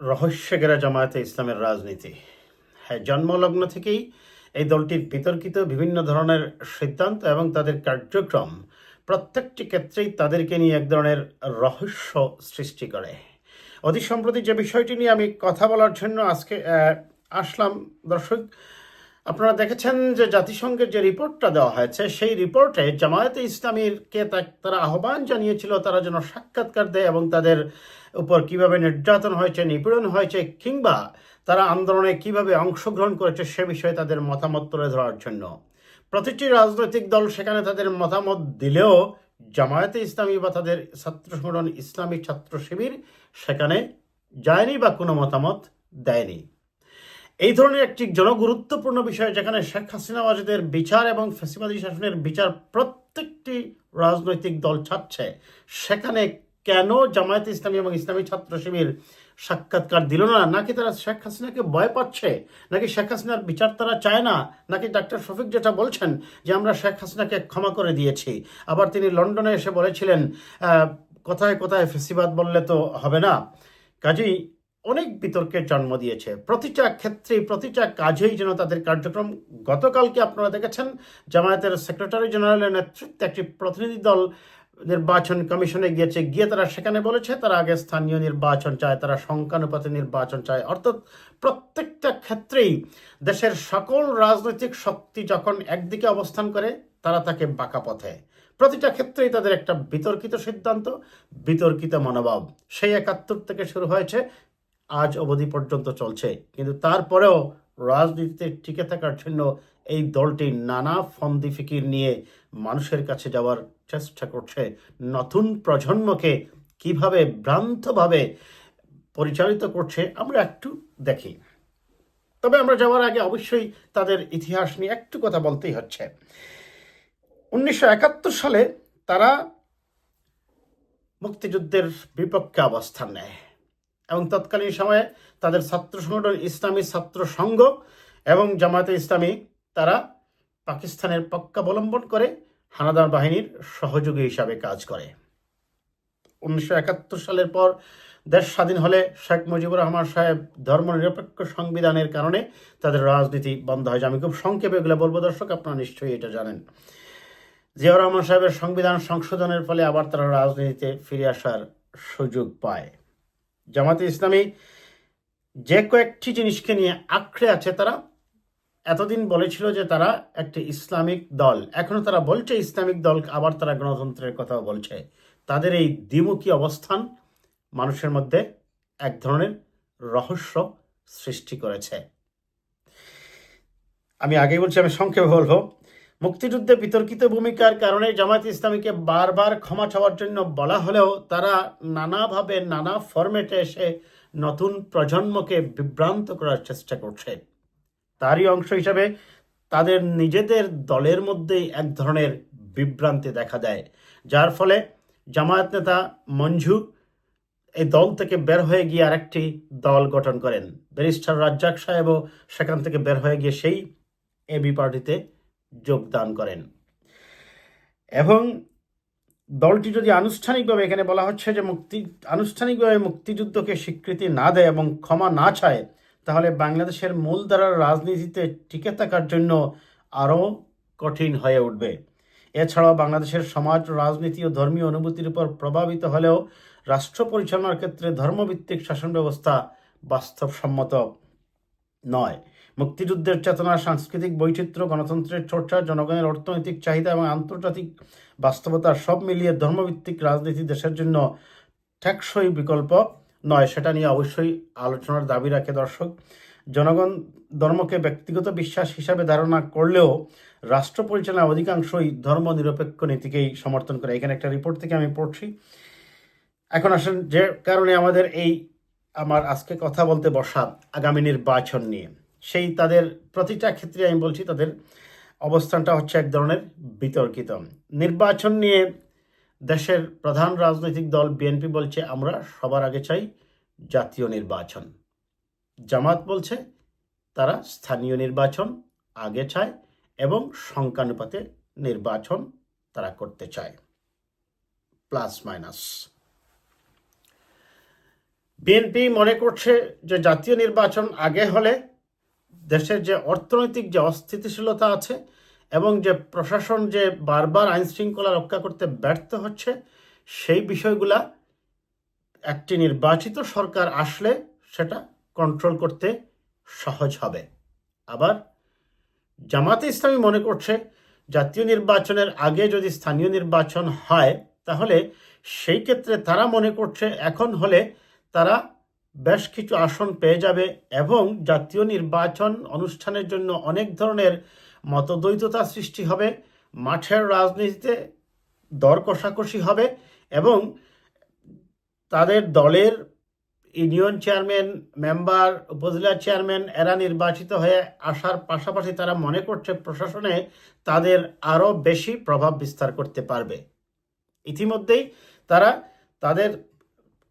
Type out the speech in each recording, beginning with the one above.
রহস্যগেরা জামায়াতে ইসলামের রাজনীতি। হ্যাঁ জন্মলগ্ন থেকেই এই দলটির বিতর্কিত বিভিন্ন ধরনের সিদ্ধান্ত এবং তাদের কার্যক্রম প্রত্যেকটি ক্ষেত্রেই তাদেরকে নিয়ে এক ধরনের রহস্য সৃষ্টি করে। অতি সম্প্রতি যে বিষয়টি নিয়ে আমি কথা বলার জন্য আজকে আসলাম। দর্শক আপনারা দেখেছেন যে জাতিসংঘের যে রিপোর্টটা দেওয়া হয়েছে, সেই রিপোর্টে জামায়াতে ইসলামীরকে তারা আহ্বান জানিয়েছিল, তারা যেন সাক্ষাৎকার দেয় এবং তাদের উপর কীভাবে নির্যাতন হয়েছে, নিপীড়ন হয়েছে, কিংবা তারা আন্দোলনে কীভাবে অংশগ্রহণ করেছে সে বিষয়ে তাদের মতামত তুলে ধরার জন্য। প্রতিটি রাজনৈতিক দল সেখানে তাদের মতামত দিলেও জামায়াতে ইসলামী বা তাদের ছাত্র সংগঠন ইসলামী ছাত্র শিবির সেখানে যায়নি বা কোনো মতামত দেয়নি। এই ধরনের একটি জনগুরুত্বপূর্ণ বিষয় যেখানে শেখ হাসিনা ওয়াজেদের বিচার এবং ফেসিবাদী শাসনের বিচার প্রত্যেকটি রাজনৈতিক দল চাচ্ছে, সেখানে কেন জামায়াত ইসলামী এবং ইসলামী ছাত্র শিবির সাক্ষাৎকার দিল না? নাকি তারা শেখ হাসিনাকে ভয় পাচ্ছে? নাকি শেখ হাসিনার বিচার তারা চায় না? নাকি ডাক্তার শফিক যেটা বলছেন যে আমরা শেখ হাসিনাকে ক্ষমা করে দিয়েছি, আবার তিনি লন্ডনে এসে বলেছিলেন কোথায় কোথায় ফেসিবাদ বললে তো হবে না। কাজেই অনেক বিতর্কের জন্ম দিয়েছে। প্রতিটা ক্ষেত্রে প্রতিটা কাজেই যেন তাদের কার্যক্রম, গতকালকে আপনারা দেখেছেন, জামায়াতের সেক্রেটারি জেনারেলের নেতৃত্বে একটি প্রতিনিধি দল নির্বাচন কমিশনে গিয়েছে। গিয়ে তারা সেখানে বলেছে, তারা আগে স্থানীয় নির্বাচন চায়, তারা সংখ্যানুপাতে নির্বাচন চায়। অর্থাৎ প্রত্যেকটা ক্ষেত্রেই দেশের সকল রাজনৈতিক শক্তি যখন একদিকে অবস্থান করে, তারা তাকে বাঁকা পথে। প্রতিটা ক্ষেত্রেই তাদের একটা বিতর্কিত সিদ্ধান্ত, বিতর্কিত মনোভাব। সেই একাত্তর থেকে শুরু হয়েছে আজ অবধি পর্যন্ত চলছে। কিন্তু তারপরেও রাজনীতিতে টিকে থাকার জন্য এই দলটি নানা ফন্দি ফিকির নিয়ে মানুষের কাছে যাওয়ার চেষ্টা করছে। নতুন প্রজন্মকে কীভাবে ভ্রান্তভাবে পরিচালিত করছে, আমরা একটু দেখি। তবে আমরা যাওয়ার আগে অবশ্যই তাদের ইতিহাস নিয়ে একটু কথা বলতেই হচ্ছে। উনিশশো একাত্তর সালে তারা মুক্তিযুদ্ধের বিপক্ষে অবস্থান নেয়। এবং তৎকালীন সময়ে তাদের ছাত্র সংগঠন ইসলামী ছাত্র সংঘ এবং জামায়াতে ইসলামী তারা পাকিস্তানের পক্ষ অবলম্বন করে হানাদার বাহিনীর সহযোগী হিসাবে কাজ করে। উনিশশো একাত্তর সালের পর দেশ স্বাধীন হলে শেখ মুজিবুর রহমান সাহেব ধর্মনিরপেক্ষ সংবিধানের কারণে তাদের রাজনীতি বন্ধ হয়েছে আমি খুব সংক্ষেপে এগুলো বলব, দর্শক আপনারা নিশ্চয়ই এটা জানেন। জিয়াউর রহমান সাহেবের সংবিধান সংশোধনের ফলে আবার তারা রাজনীতিতে ফিরে আসার সুযোগ পায়। জামাতে ইসলামী যে কয়েকটি জিনিসকে নিয়ে আঁকড়ে আছে, তারা এতদিন বলেছিল যে তারা একটি ইসলামিক দল। এখনও তারা বলছে ইসলামিক দল, আবার তারা গণতন্ত্রের কথাও বলছে। তাদের এই দ্বিমুখী অবস্থান মানুষের মধ্যে এক ধরনের রহস্য সৃষ্টি করেছে। আমি আগেই বলছি, আমি সংক্ষেপে বলব। মুক্তিযুদ্ধে বিতর্কিত ভূমিকার কারণে জামায়াত ইসলামীকে বারবার ক্ষমা চাওয়ার জন্য বলা হলেও তারা নানাভাবে নানা ফরম্যাটে এসে নতুন প্রজন্মকে বিভ্রান্ত করার চেষ্টা করছে। তারই অংশ হিসাবে তাদের নিজেদের দলের মধ্যেই এক ধরনের বিভ্রান্তি দেখা দেয়, যার ফলে জামায়াত নেতা মঞ্জু এই দল থেকে বের হয়ে গিয়ে আরেকটি দল গঠন করেন। ব্যারিস্টার রাজ্জাক সাহেবও সেখান থেকে বের হয়ে গিয়ে সেই এবি পার্টিতে যোগদান করেন। এবং দলটি যদি আনুষ্ঠানিকভাবে এখানে বলা হচ্ছে যে মুক্তি, আনুষ্ঠানিকভাবে মুক্তিযুদ্ধকে স্বীকৃতি না দেয় এবং ক্ষমা না চায়, তাহলে বাংলাদেশের মূলধারার রাজনীতিতে টিকে থাকার জন্য আরও কঠিন হয়ে উঠবে। এছাড়াও বাংলাদেশের সমাজ, রাজনীতি ও ধর্মীয় অনুভূতির উপর প্রভাবিত হলেও রাষ্ট্র পরিচালনার ক্ষেত্রে ধর্মভিত্তিক শাসন ব্যবস্থা বাস্তবসম্মত। নয়। মুক্তিযুদ্ধের চেতনা সাংস্কৃতিক বৈচিত্র্য, গণতন্ত্রের চর্চা, জনগণের অর্থনৈতিক চাহিদা এবং আন্তর্জাতিক বাস্তবতা সব মিলিয়ে ধর্মভিত্তিক রাজনীতি দেশের জন্য টেকসই বিকল্প নয়, সেটা নিয়ে অবশ্যই আলোচনার দাবি রাখে দর্শক। জনগণ ধর্মকে ব্যক্তিগত বিশ্বাস হিসাবে ধারণা করলেও রাষ্ট্র পরিচালনায় অধিকাংশই ধর্ম নিরপেক্ষ নীতিকেই সমর্থন করে। এখানে একটা রিপোর্ট থেকে আমি পড়ছি। এখন আসেন যে কারণে আমাদের এই আমার আজকে কথা বলতে বসা আগামী নির্বাচন নিয়ে। সেই তাদের প্রতিটা ক্ষেত্রে আমি বলছি তাদের অবস্থানটা হচ্ছে এক ধরনের বিতর্কিত। নির্বাচন নিয়ে দেশের প্রধান রাজনৈতিক দল বিএনপি বলছে, আমরা সবার আগে চাই জাতীয় নির্বাচন। জামাত বলছে, তারা স্থানীয় নির্বাচন আগে চায় এবং সংখ্যানুপাতে নির্বাচন তারা করতে চায়। Plus minus. বিএনপি মনে করছে যে জাতীয় নির্বাচন আগে হলে দেশের যে অর্থনৈতিক যে অস্থিতিশীলতা আছে এবং যে প্রশাসন যে বারবার আইন শৃঙ্খলা রক্ষা করতে ব্যর্থ হচ্ছে, সেই বিষয়গুলা একটি নির্বাচিত সরকার আসলে সেটা কন্ট্রোল করতে সহজ হবে। আবার জামাতে ইসলামী মনে করছে, জাতীয় নির্বাচনের আগে যদি স্থানীয় নির্বাচন হয়, তাহলে সেই ক্ষেত্রে তারা মনে করছে এখন হলে তারা বেশ কিছু আসন পেয়ে যাবে এবং জাতীয় নির্বাচন অনুষ্ঠানের জন্য অনেক ধরনের মতদ্বৈততা সৃষ্টি হবে, মাঠের রাজনীতিতে দর কষাকষি হবে এবং তাদের দলের union chairman, member, upazila chairman এরা নির্বাচিত হয়ে আসার পাশাপাশি তারা মনে করছে প্রশাসনে তাদের আরও বেশি প্রভাব বিস্তার করতে পারবে। ইতিমধ্যেই তারা তাদের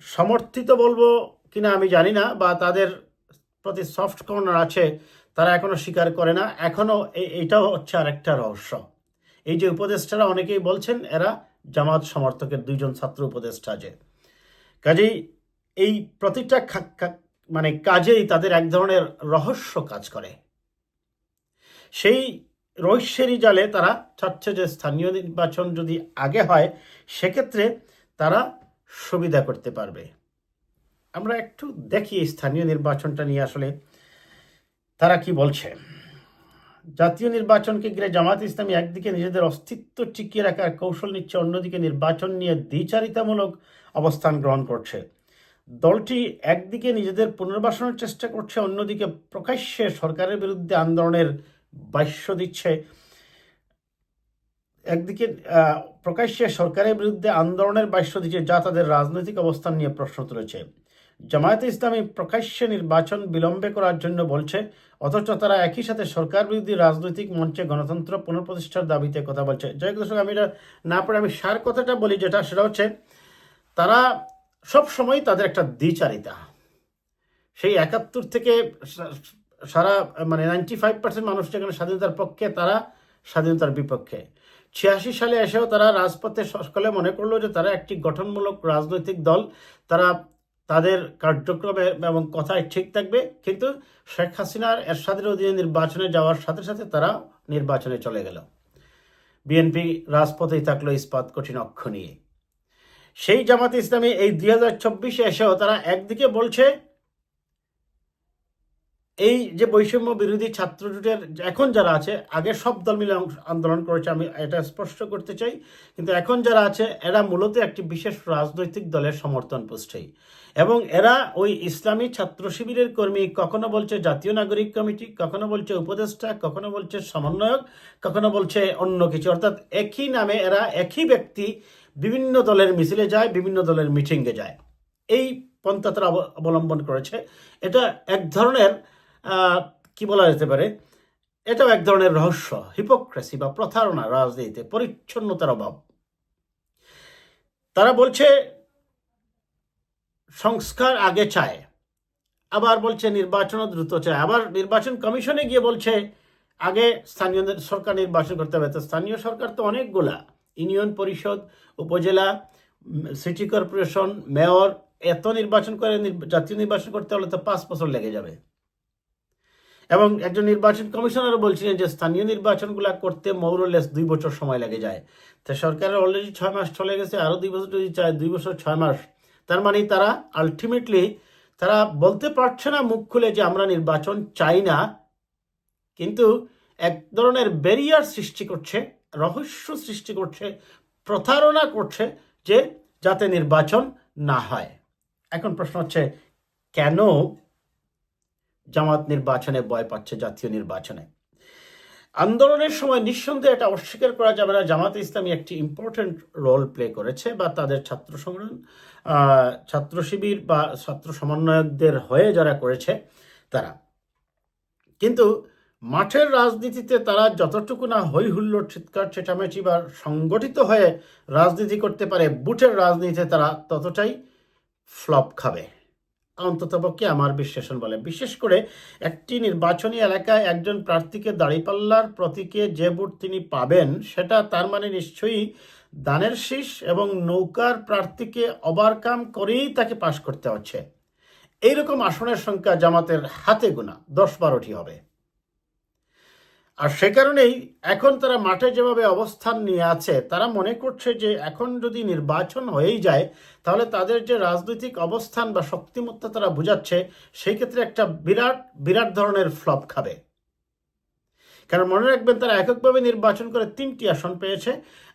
সমর্থিত বলব কিনা আমি জানি না, বা তাদের প্রতি সফট কর্নার আছে, তারা এখনও স্বীকার করে না। এখনও এ- এইটাও হচ্ছে আরেকটা রহস্য। এই যে উপদেষ্টারা অনেকেই বলছেন, এরা জামাত সমর্থকের দুইজন ছাত্র উপদেষ্টা যে। কাজেই এই প্রতিটা মানে কাজেই তাদের এক ধরনের রহস্য কাজ করে। সেই রহস্যেরই জালে তারা চাচ্ছে যে স্থানীয় নির্বাচন যদি আগে হয়, সেক্ষেত্রে তারা সুবিধা করতে পারবে। আমরা একটু দেখি স্থানীয় নির্বাচনটা নিয়ে আসলে তারা কি বলছে। জাতীয় নির্বাচনকে ঘিরে জামাত ইসলামী একদিকে নিজেদের অস্তিত্ব টিকিয়ে রাখার কৌশল নিচ্ছে, অন্যদিকে নির্বাচন নিয়ে দ্বিচারিতামূলক অবস্থান গ্রহণ করছে। দলটি একদিকে নিজেদের পুনর্বাসনের চেষ্টা করছে, অন্যদিকে প্রকাশ্যে সরকারের বিরুদ্ধে আন্দোলনের বাস্য দিচ্ছে। একদিকে প্রকাশ্যে সরকারের বিরুদ্ধে আন্দোলনের বাস্য দিচ্ছে যা তাদের রাজনৈতিক অবস্থান নিয়ে প্রশ্ন তুলেছে। জামায়াতে ইসলামী প্রকাশ্যে নির্বাচন বিলম্বে করার জন্য বলছে, অথচ তারা একই সাথে সরকার বিরোধী রাজনৈতিক মঞ্চে গণতন্ত্র পুনঃপ্রতিষ্ঠার দাবিতে কথা বলছে। হোক দর্শক, আমি এটা না পড়ে আমি সার কথাটা বলি, যেটা সেটা হচ্ছে, তারা সব সময় তাদের একটা দ্বিচারিতা। সেই একাত্তর থেকে সারা মানে নাইনটি ফাইভ পার্সেন্ট মানুষ যেখানে স্বাধীনতার পক্ষে, তারা স্বাধীনতার বিপক্ষে। ছিয়াশি সালে এসেও তারা রাজপথে সকলে মনে করল যে তারা একটি গঠনমূলক রাজনৈতিক দল। তারা তাদের কার্যক্রমে এবং কথায় ঠিক থাকবে। কিন্তু শেখ হাসিনার এরশাদের অধীনে নির্বাচনে যাওয়ার সাথে সাথে তারা নির্বাচনে চলে গেল। বিএনপি রাজপথেই থাকল ইস্পাত কঠিন অক্ষ নিয়ে। সেই জামাত ইসলামী এই দুই হাজার চব্বিশে এসেও তারা একদিকে বলছে এই যে বৈষম্য বিরোধী ছাত্র জোটের এখন যারা আছে, আগে সব দল মিলে আন্দোলন করেছে, আমি এটা স্পষ্ট করতে চাই। কিন্তু এখন যারা আছে, এরা মূলত একটি বিশেষ রাজনৈতিক দলের সমর্থন পুষ্টেই এবং এরা ওই ইসলামী ছাত্র শিবিরের কর্মী, কখনো বলছে জাতীয় নাগরিক কমিটি, কখনো বলছে উপদেষ্টা, কখনো বলছে সমন্বয়ক, কখনো বলছে অন্য কিছু। অর্থাৎ একই নামে এরা একই ব্যক্তি বিভিন্ন দলের মিছিলে যায়, বিভিন্ন দলের মিটিংয়ে যায়। এই পন্থা তারা অব- অবলম্বন করেছে। এটা এক ধরনের কি বলা যেতে পারে? এটাও এক ধরনের রহস্য হিপোক্রেসি বা প্রতারণা রাজনীতিতে পরিচ্ছন্নতার অভাব। তারা বলছে, সংস্কার আগে চায়, আবার বলছে নির্বাচনও দ্রুত চায়, আবার নির্বাচন কমিশনে গিয়ে বলছে, আগে স্থানীয় সরকার নির্বাচন করতে হবে। তো স্থানীয় সরকার তো অনেকগুলা, ইউনিয়ন পরিষদ, উপজেলা, সিটি কর্পোরেশন, মেয়র, এত নির্বাচন করে জাতীয় নির্বাচন করতে হলে তো পাঁচ বছর লেগে যাবে। এবং একজন নির্বাচন কমিশনারও বলছিলেন যে স্থানীয় নির্বাচনগুলা করতে মৌরলেস দুই বছর সময় লেগে যায়। তো সরকারের অলরেডি ছয় মাস চলে গেছে, আরও দুই বছর যদি চায়, দুই বছর ছয় মাস। তার মানে তারা আলটিমেটলি তারা বলতে পারছে না মুখ খুলে যে আমরা নির্বাচন চাই না, কিন্তু এক ধরনের ব্যারিয়ার সৃষ্টি করছে, রহস্য সৃষ্টি করছে, প্রতারণা করছে যে যাতে নির্বাচন না হয়। এখন প্রশ্ন হচ্ছে, কেন জামাত নির্বাচনে ভয় পাচ্ছে জাতীয় নির্বাচনে। আন্দোলনের সময় নিঃসন্দেহে এটা অস্বীকার করা যাবে না। জামাত ইসলামী একটি ইম্পর্টেন্ট রোল প্লে করেছে বা তাদের ছাত্র সংগ্রাম ছাত্র শিবির বা ছাত্র সমন্বয়কদের হয়ে যারা করেছে তারা। কিন্তু মাঠের রাজনীতিতে তারা যতটুকু না হই হুল্লোড় চিৎকার চেঁচামেচি বা সংগঠিত হয়ে রাজনীতি করতে পারে, বুটের রাজনীতিতে তারা ততটাই ফ্লপ খাবে। অন্ততপক্ষে আমার বিশ্লেষণ বলে। বিশেষ করে একটি নির্বাচনী এলাকায় একজন প্রার্থীকে দাঁড়িপাল্লার প্রতীকে যে ভোট তিনি পাবেন, সেটা তার মানে নিশ্চয়ই দানের শীষ এবং নৌকার প্রার্থীকে ওভারকাম করেই তাকে পাশ করতে হচ্ছে। এইরকম আসনের সংখ্যা জামাতের হাতে গোনা, দশ বারোটি হবে। আর সে কারণেই এখন তারা মাঠে যেভাবে অবস্থান নিয়ে আছে, তারা মনে করছে যে এখন যদি নির্বাচন হয়েই যায়, তাহলে তাদের যে রাজনৈতিক অবস্থান বা শক্তিমত্তা তারা বুঝাচ্ছে, সেই ক্ষেত্রে একটা বিরাট বিরাট ধরনের ফ্লপ খাবে। কারণ মনে রাখবেন তারা এককভাবে নির্বাচন করে তিনটি আসন পেয়েছে,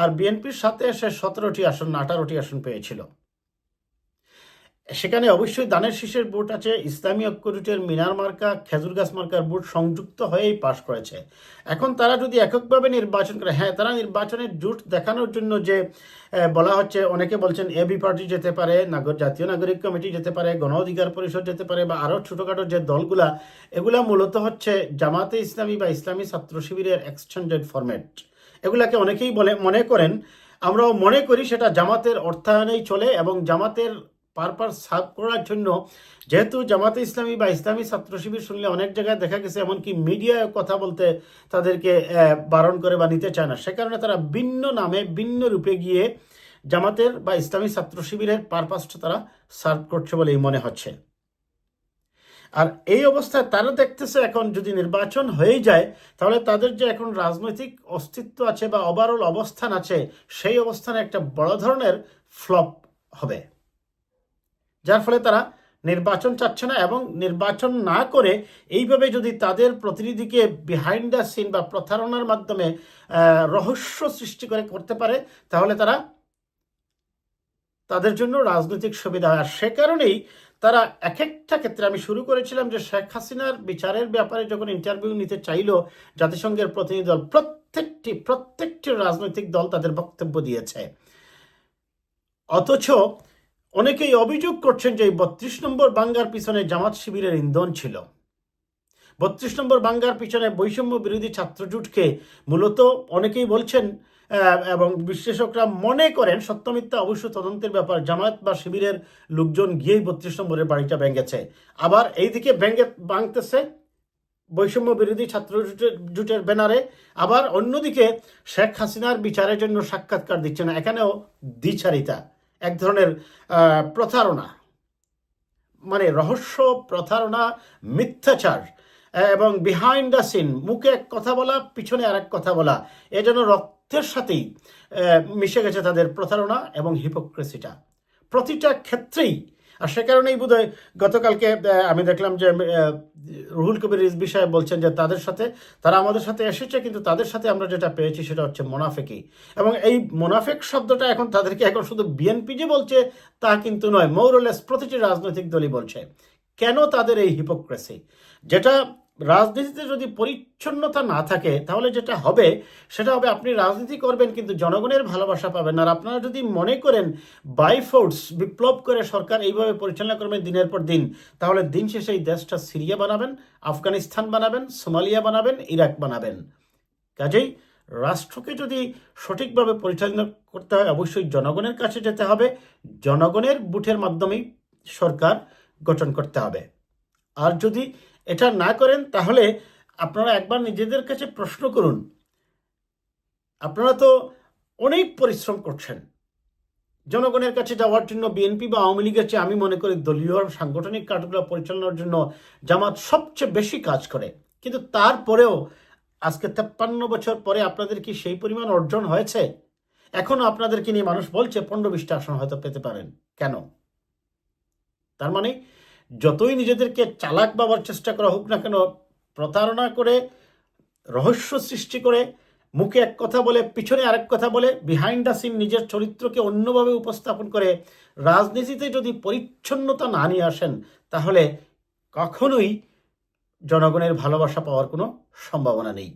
আর বিএনপির সাথে এসে সতেরোটি আসন আঠারোটি আসন পেয়েছিল। সেখানে অবশ্যই দানের শীষের বুট আছে, ইসলামী ঐক্যজোটের মিনার মার্কা, খেজুর গাছ মার্কার বুট সংযুক্ত হয়েই পাশ করেছে। এখন তারা যদি এককভাবে নির্বাচন করে হ্যাঁ তারা নির্বাচনের জোট দেখানোর জন্য যে বলা হচ্ছে, অনেকে বলছেন এবি পার্টি যেতে পারে, নাগর, জাতীয় নাগরিক কমিটি যেতে পারে, গণ অধিকার পরিষদ যেতে পারে বা আরও ছোটোখাটো যে দলগুলা, এগুলা মূলত হচ্ছে জামাতে ইসলামী বা ইসলামী ছাত্র শিবিরের এক্সটেন্ডেড ফরম্যাট এগুলাকে অনেকেই বলে, মনে করেন, আমরাও মনে করি সেটা জামাতের অর্থায়নেই চলে এবং জামাতের পারপাস সার্ভ করার জন্য, যেহেতু জামাতে ইসলামী বা ইসলামী ছাত্র শিবির শুনলে অনেক জায়গায় দেখা গেছে, এমনকি মিডিয়ায় কথা বলতে তাদেরকে বারণ করে বা নিতে চায় না। সে কারণে তারা ভিন্ন নামে, ভিন্ন রূপে গিয়ে জামাতের বা ইসলামী ছাত্র শিবিরের পারপাসটা তারা সার্ভ করছে বলেই মনে হচ্ছে। আর এই অবস্থায় তারা দেখতেছে এখন যদি নির্বাচন হয়ে যায়, তাহলে তাদের যে এখন রাজনৈতিক অস্তিত্ব আছে বা ওভারঅল অবস্থান আছে, সেই অবস্থানে একটা বড় ধরনের ফ্লপ হবে। যার ফলে তারা নির্বাচন চাচ্ছে না এবং নির্বাচন না করে এইভাবে যদি তাদের প্রতিনিধিকে বিহাইন্ড দ্য সিন বা প্রতারণার মাধ্যমে রহস্য সৃষ্টি করে করতে পারে, তাহলে তারা তাদের জন্য রাজনৈতিক সুবিধা হয়। আর সে কারণেই তারা এক একটা ক্ষেত্রে আমি শুরু করেছিলাম যে শেখ হাসিনার বিচারের ব্যাপারে যখন ইন্টারভিউ নিতে চাইলো, জাতিসংঘের প্রতিনিধি দল, প্রত্যেকটি প্রত্যেকটি রাজনৈতিক দল তাদের বক্তব্য দিয়েছে। অথচ অনেকেই অভিযোগ করছেন যে বত্রিশ নম্বর বাঙ্গার পিছনে জামাত শিবিরের ইন্ধন ছিল। বত্রিশ নম্বর বাঙ্গার পিছনে বৈষম্য বিরোধী ছাত্রজোটকে মূলত অনেকেই বলছেন এবং বিশ্লেষকরা মনে করেন সত্যমিথ্যা অবশ্য তদন্তের ব্যাপার, জামায়াত বা শিবিরের লোকজন গিয়েই বত্রিশ নম্বরের বাড়িটা ভেঙেছে। আবার এইদিকে ভেঙে ভাঙতেছে বৈষম্য বিরোধী ছাত্র জোটের- ব্যানারে। আবার অন্যদিকে শেখ হাসিনার বিচারের জন্য সাক্ষাৎকার দিচ্ছে না। এখানেও দ্বিচারিতা। এক ধরনের প্রতারণা। মানে রহস্য, প্রতারণা, মিথ্যাচার এবং বিহাইন্ড দ্য সিন মুখে এক কথা বলা, পিছনে আরেক কথা বলা, এ যেন রক্তের সাথেই মিশে গেছে তাদের প্রতারণা এবং হিপোক্রেসিটা প্রতিটা ক্ষেত্রেই আর সে কারণেই বোধ গতকালকে আমি দেখলাম যে রুহুল কবির রিজবি সাহেব বলছেন যে তাদের সাথে, তারা আমাদের সাথে এসেছে, কিন্তু তাদের সাথে আমরা যেটা পেয়েছি সেটা হচ্ছে মোনাফেকি এবং এই মোনাফেক শব্দটা এখন তাদেরকে এখন শুধু বিএনপি যে বলছে, তা কিন্তু নয় মৌরলেস প্রতিটি রাজনৈতিক দলই বলছে। কেন তাদের এই হিপোক্রেসি যেটা রাজনীতিতে যদি পরিচ্ছন্নতা না থাকে, তাহলে যেটা হবে, সেটা হবে আপনি রাজনীতি করবেন কিন্তু জনগণের ভালোবাসা পাবেন। আর আপনারা যদি মনে করেন বাই ফোর্স বিপ্লব করে সরকার এইভাবে পরিচালনা করবেন দিনের পর দিন, তাহলে দিন শেষে এই দেশটা সিরিয়া বানাবেন, আফগানিস্তান বানাবেন, সোমালিয়া বানাবেন, ইরাক বানাবেন। কাজেই রাষ্ট্রকে যদি সঠিকভাবে পরিচালনা করতে হয়, অবশ্যই জনগণের কাছে যেতে হবে। জনগণের বুথের মাধ্যমেই সরকার গঠন করতে হবে। আর যদি এটা না করেন, তাহলে আপনারা একবার নিজেদের কাছে প্রশ্ন করুন। আপনারা তো অনেক পরিশ্রম করছেন। জনগণের কাছে যাওয়ার জন্য, বিএনপি বা আওয়ামী লীগের চেয়ে আমি মনে করি দলীয় সাংগঠনিক কার্যক্রম পরিচালনার জন্য জামাত সবচেয়ে বেশি কাজ করে। কিন্তু তারপরেও আজকে তেপ্পান্ন বছর পরে আপনাদের কি সেই পরিমাণ অর্জন হয়েছে? এখনও আপনাদেরকে নিয়ে মানুষ বলছে, পনেরো বিশটা আসন হয়তো পেতে পারেন। কেন? তার মানে যতই নিজেদেরকে চালাক বাবার চেষ্টা করা হোক না কেন, প্রতারণা করে, রহস্য সৃষ্টি করে, মুখে এক কথা বলে, পিছনে আরেক কথা বলে বিহাইন্ড দ্য সিন নিজের চরিত্রকে অন্যভাবে উপস্থাপন করে রাজনীতিতে যদি পরিচ্ছন্নতা না নিয়ে আসেন, তাহলে কখনোই জনগণের ভালোবাসা পাওয়ার কোনো সম্ভাবনা নেই।